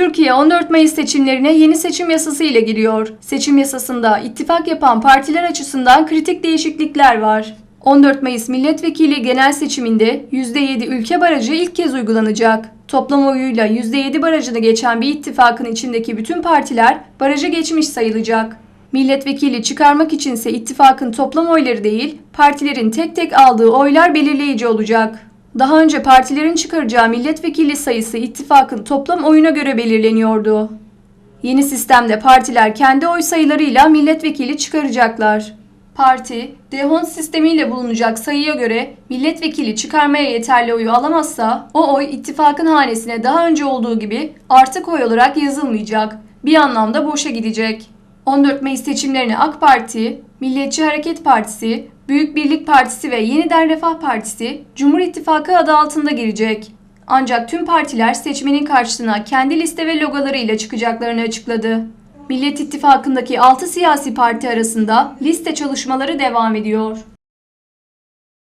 Türkiye 14 Mayıs seçimlerine yeni seçim yasası ile giriyor. Seçim yasasında ittifak yapan partiler açısından kritik değişiklikler var. 14 Mayıs milletvekili genel seçiminde %7 ülke barajı ilk kez uygulanacak. Toplam oyuyla %7 barajını geçen bir ittifakın içindeki bütün partiler baraja geçmiş sayılacak. Milletvekili çıkarmak içinse ittifakın toplam oyları değil, partilerin tek tek aldığı oylar belirleyici olacak. Daha önce partilerin çıkaracağı milletvekili sayısı ittifakın toplam oyuna göre belirleniyordu. Yeni sistemde partiler kendi oy sayılarıyla milletvekili çıkaracaklar. Parti, dehont sistemiyle bulunacak sayıya göre milletvekili çıkarmaya yeterli oyu alamazsa o oy ittifakın hanesine daha önce olduğu gibi artık oy olarak yazılmayacak. Bir anlamda boşa gidecek. 14 Mayıs seçimlerine AK Parti, Milliyetçi Hareket Partisi, Büyük Birlik Partisi ve Yeniden Refah Partisi Cumhur İttifakı adı altında girecek. Ancak tüm partiler seçmenin karşısına kendi liste ve logolarıyla çıkacaklarını açıkladı. Millet İttifakı'ndaki 6 siyasi parti arasında liste çalışmaları devam ediyor.